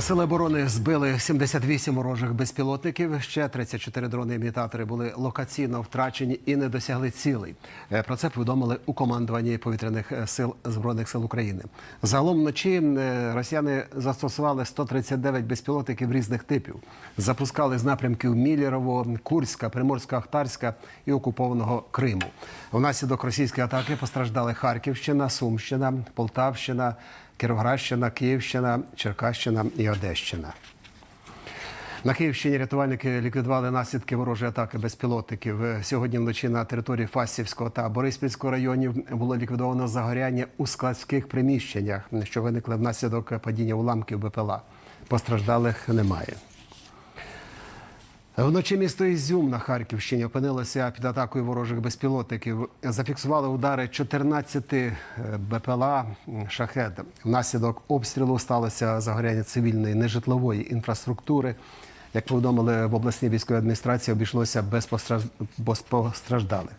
Сили оборони збили 78 ворожих безпілотників. Ще 34 дрони-імітатори були локаційно втрачені і не досягли цілей. Е, Про це повідомили у командуванні повітряних е, сил збройних сил України. Загалом вночі е, росіяни застосували 139 безпілотників різних типів. Запускали з напрямків Мілєрово, Курська, Приморська-Ахтарська і окупованого Криму. Внаслідок російської атаки постраждали Харківщина, Сумщина, Полтавщина. Кіровоградщина, Київщина, Черкащина і Одещина. На Київщині рятувальники ліквідували наслідки ворожої атаки безпілотників. Сьогодні вночі на території Фасівського та Бориспільського районів було ліквідовано загоряння у складських приміщеннях, що виникли внаслідок падіння уламків БПЛА. Постраждалих немає. Вночі місто Ізюм на Харківщині опинилося під атакою ворожих безпілотників. Зафіксували удари 14 БПЛА «Шахед». Внаслідок обстрілу сталося загоряння цивільної нежитлової інфраструктури. Як повідомили в обласній військовій адміністрації, обійшлося без постраждалих.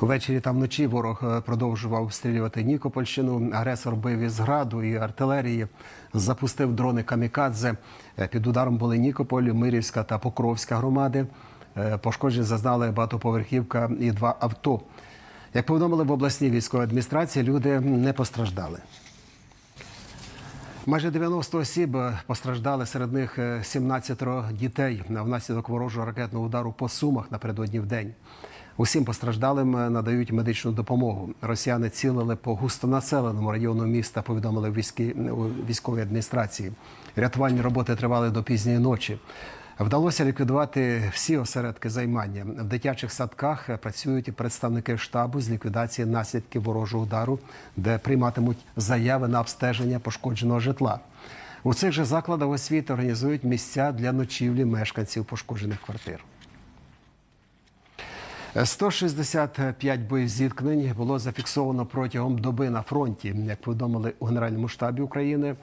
Ввечері та вночі ворог е, продовжував обстрілювати Нікопольщину. Агресор бив із граду і артилерії, запустив дрони камікадзе. Е, Під ударом були Нікополь, Мирівська та Покровська громади. Е, Пошкоджень зазнали багатоповерхівка і два авто. Як повідомили в обласній військовій адміністрації, люди не постраждали. Майже 90 осіб постраждали, серед них е, 17 дітей внаслідок ворожого ракетного удару по сумах напередодні в день. Усім постраждалим е, надають медичну допомогу. Росіяни цілили по густонаселеному району міста. Повідомили у військовій адміністрації. Рятувальні роботи тривали до пізньої ночі. Вдалося ліквідувати всі осередки займання. В дитячих садках е, працюють представники штабу з ліквідації наслідків ворожого удару, де прийматимуть заяви на обстеження пошкодженого житла. У цих же закладах освіти організують місця для ночівлі мешканців пошкоджених квартир. 165 боєзіткнень було зафіксовано протягом доби на фронті. Як повідомили у Генеральному штабі України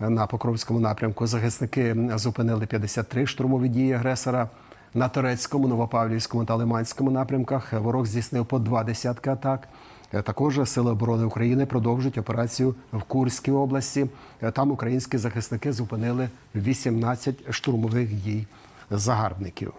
на Покровському напрямку, захисники зупинили 53 штурмові дії агресора. На Торецькому, Новопавлівському та Лиманському напрямках ворог здійснив по два десятки атак. Також Сили оборони України продовжують операцію в Курській області. Там українські захисники зупинили 18 штурмових дій загарбників.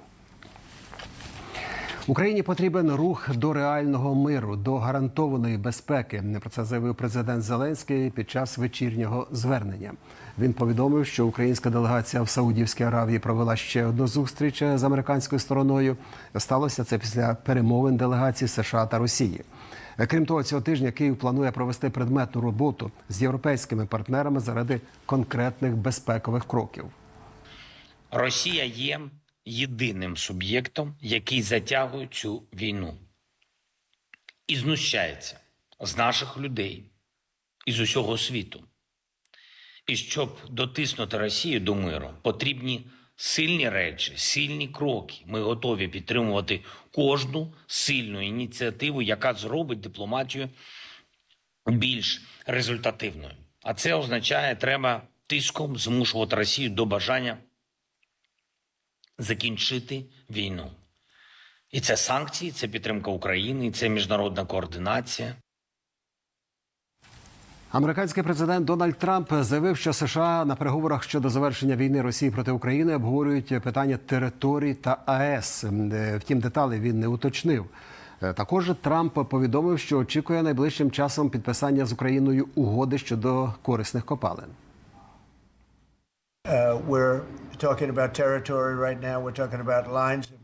Україні потрібен рух до реального миру, до гарантованої безпеки. Про це заявив президент Зеленський під час вечірнього звернення. Він повідомив, що українська делегація в Саудівській Аравії провела ще одну зустріч з американською стороною. Сталося це після перемовин делегацій США та Росії. Крім того, цього тижня Київ планує провести предметну роботу з європейськими партнерами заради конкретних безпекових кроків. Росія є єдиним суб'єктом, який затягує цю війну і знущається з наших людей і з усього світу. І щоб дотиснути Росію до миру, потрібні сильні речі, сильні кроки. Ми готові підтримувати кожну сильну ініціативу, яка зробить дипломатію більш результативною. А це означає, треба тиском змушувати Росію до бажання закінчити війну. І це санкції, це підтримка України, і це міжнародна координація. Американський президент Дональд Трамп заявив, що США на переговорах щодо завершення війни Росії проти України обговорюють питання територій та АЕС. Е, Втім, деталі він не уточнив. Е, Також Трамп повідомив, що очікує найближчим часом підписання з Україною угоди щодо корисних копалин. Uh,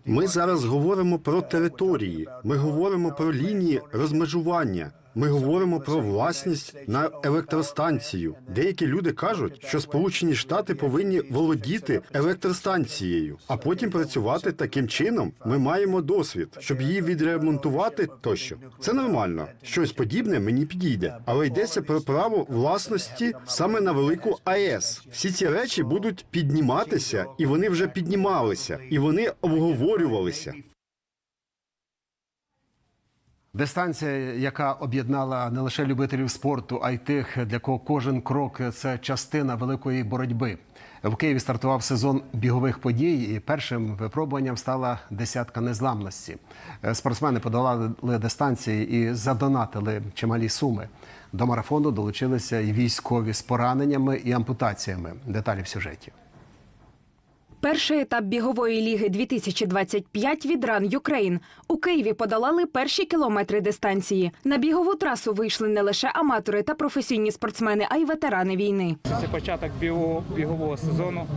Ми зараз говоримо про території. Ми говоримо про лінії розмежування. Ми говоримо про власність на електростанцію. Деякі люди кажуть, що Сполучені Штати повинні володіти електростанцією, а потім працювати таким чином. Ми маємо досвід, щоб її відремонтувати тощо. Це нормально. Щось подібне мені підійде, але йдеться про право власності саме на велику АЕС. Всі ці речі будуть підніматися, і вони вже піднімалися, і вони обговорювалися. Дистанція, яка об'єднала не лише любителів спорту, а й тих, для кого кожен крок це частина великої боротьби. В Києві стартував сезон бігових подій, і першим випробуванням стала десятка незламності. Е, Спортсмени подолали дистанції і задонатили чималі суми. До марафону долучилися і військові з пораненнями і ампутаціями. Деталі в сюжеті. Перший етап бігової ліги 2025 від Run Ukraine. У Києві подолали перші кілометри дистанції. На бігову трасу вийшли не лише аматори та професійні спортсмени, а й ветерани війни. Це початок бігового сезону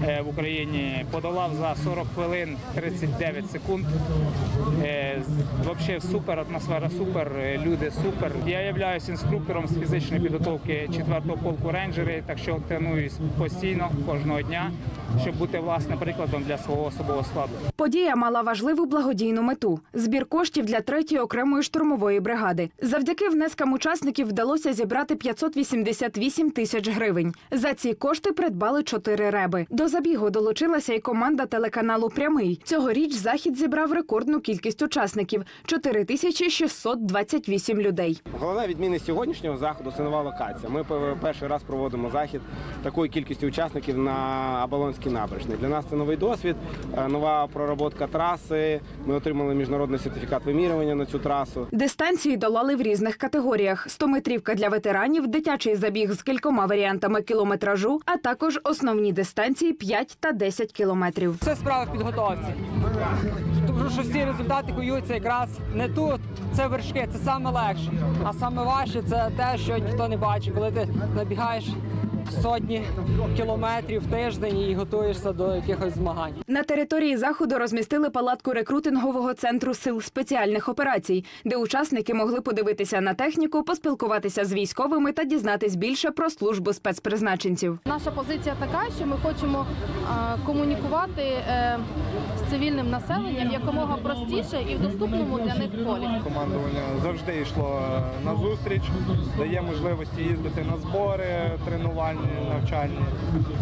в Україні. Подолав за 40 хвилин 39 секунд. Е, Взагалі супер, атмосфера супер, е, люди супер. Я являюсь інструктором з фізичної підготовки 4-го полку рейнджери, так що тренуюсь постійно кожного дня, щоб бути власне прикладом для свого особового складу. Подія мала важливу благодійну мету збір коштів для третьої окремої штурмової бригади. Завдяки внескам учасників вдалося зібрати 588 тисяч гривень. За ці кошти придбали чотири реби. До забігу долучилася й команда телеканалу Прямий. Цьогоріч захід зібрав рекордну кількість учасників 4628 людей. Головна відмінність сьогоднішнього заходу це нова локація. Ми перший раз проводимо захід такою кількістю учасників на Абалонській набережній. Для нас це новий досвід, е, нова проработка траси. Ми отримали міжнародний сертифікат вимірювання на цю трасу. Дистанції долали в різних категоріях: 100-метрівка для ветеранів, дитячий забіг з кількома варіантами кілометражу, а також основні дистанції 5 та 10 кілометрів. Це справа в підготовці. Тому що всі результати куються якраз не тут. Це вершки, це саме легше. А саме важче це те, що ніхто не бачить, коли ти набігаєш сотні кілометрів в тиждень і готуєшся до якихось змагань. На території заходу розмістили палатку рекрутингового центру сил спеціальних операцій, де учасники могли подивитися на техніку, поспілкуватися з військовими та дізнатись більше про службу спецпризначенців. Наша позиція така, що ми хочемо комунікувати е, з цивільним населенням якомога простіше і в доступному для них полі. Командування завжди йшло на зустріч, дає можливості їздити на збори, тренувальні, навчальні.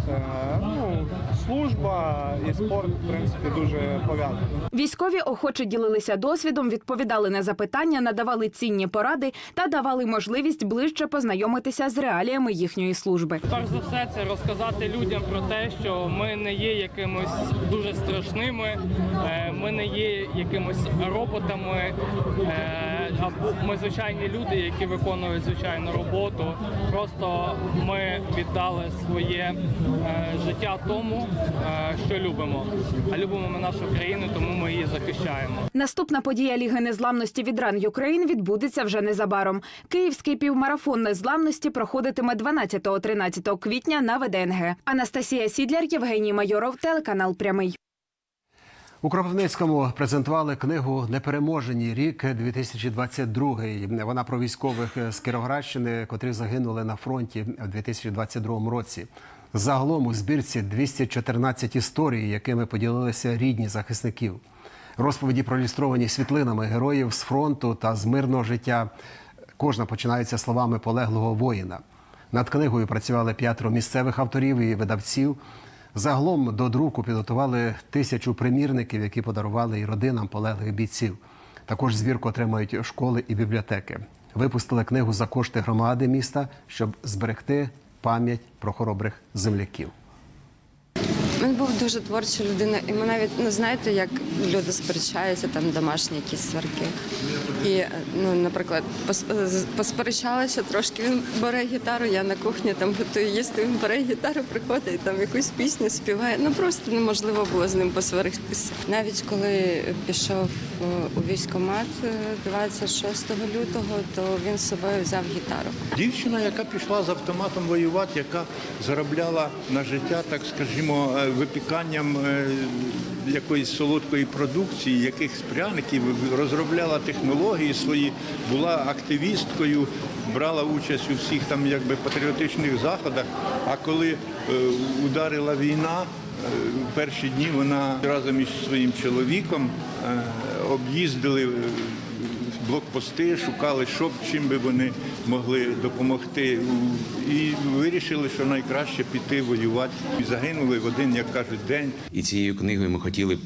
Е, Ну, служба і спорт, в принципі, дуже пов'язані. Військові охоче ділилися досвідом, відповідали на запитання, надавали цінні поради та давали можливість ближче познайомитися з реаліями їхньої служби. Перш за все, це розказати людям про те, що ми не є якимось дуже страшними, е, ми не є якимось роботами, е, ми звичайні люди, які виконують звичайну роботу. Просто ми віддали своє е, життя тому, е, що любимо. А любимо ми нашу країну, тому ми її захищаємо. Наступна подія Ліги незламності від Run Ukraine відбудеться вже незабаром. Київський півмарафон незламності проходитиме 12-13 квітня на ВДНГ. Анастасія Сідляр, Євгеній Майоров, телеканал Прямий. У Кропивницькому презентували книгу Непереможені рік 2022. Вона про військових з Кіровоградщини, котрі загинули на фронті в 2022 році. Загалом у збірці 214 історій, якими поділилися рідні захисників. Розповіді проілюстровані світлинами героїв з фронту та з мирного життя. Кожна починається словами полеглого воїна. Над книгою працювали п'ятеро місцевих авторів і видавців. Загалом до друку підготували тисячу примірників, які подарували і родинам полеглих бійців. Також збірку отримають школи і бібліотеки. Випустили книгу за кошти громади міста, щоб зберегти пам'ять про хоробрих земляків. Він був дуже творча людина, і ми навіть ну знаєте, як люди сперечаються, там домашні якісь сварки. І ну, наприклад, пос- посперечалися трошки. Він бере гітару, я на кухні там готую їсти. Він бере гітару, приходить там якусь пісню співає. Ну просто неможливо було з ним посваритися. Навіть коли пішов у військкомат е, 26 лютого, то він з собою взяв гітару. Дівчина, яка пішла з автоматом воювати, яка заробляла на життя, так скажімо, е, випіканням е, якоїсь солодкої продукції, якихось пряників, розробляла технології свої, була активісткою, брала участь у всіх там якби патріотичних заходах. А коли е, ударила війна, е, перші дні вона разом із своїм чоловіком е, об'їздили. е, блокпости, шукали, що чим би вони могли допомогти. І вирішили, що найкраще піти воювати. І загинули в один, як кажуть, день. І цією книгою ми хотіли б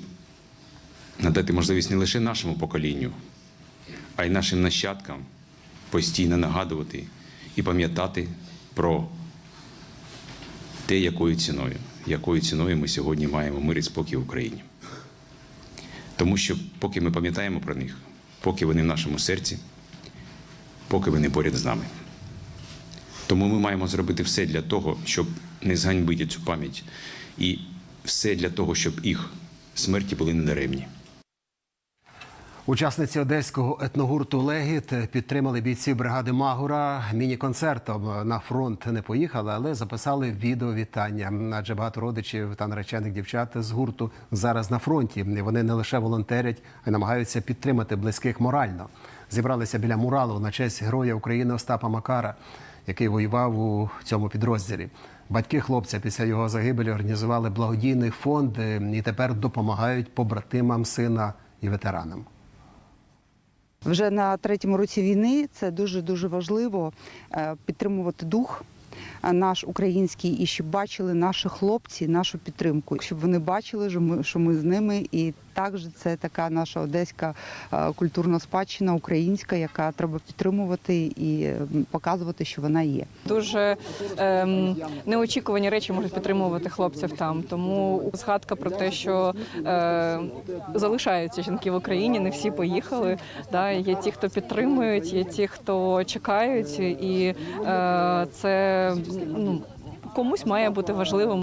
надати можливість не лише нашому поколінню, а й нашим нащадкам постійно нагадувати і пам'ятати про те, якою ціною, якою ціною ми сьогодні маємо мир і спокій в Україні. Тому що поки ми пам'ятаємо про них, поки вони в нашому серці, поки вони поряд з нами. Тому ми маємо зробити все для того, щоб не зганьбити цю пам'ять, і все для того, щоб їх смерті були недаремні. Учасниці одеського етногурту Легіт підтримали бійців бригади Магура міні-концертом. На фронт не поїхали, але записали відеовітання. Адже багато родичів та наречених дівчат з гурту зараз на фронті. І Вони не лише волонтерять, а й намагаються підтримати близьких морально. Зібралися біля муралу на честь героя України Остапа Макара, який воював у цьому підрозділі. Батьки хлопця після його загибелі організували благодійний фонд е, і тепер допомагають побратимам сина і ветеранам. Вже на третьому році війни це дуже дуже важливо е, підтримувати дух е, наш український, і щоб бачили наші хлопці нашу підтримку, щоб вони бачили, що ми, з ними, і також це така наша одеська е, культурна спадщина українська, яка треба підтримувати і показувати, що вона є. Дуже ем, неочікувані речі можуть підтримувати хлопців там. Тому згадка про те, що е, залишаються жінки в Україні, не всі поїхали. Да, є ті, хто підтримують, є ті, хто чекають, і е, це ну, комусь має бути важливим.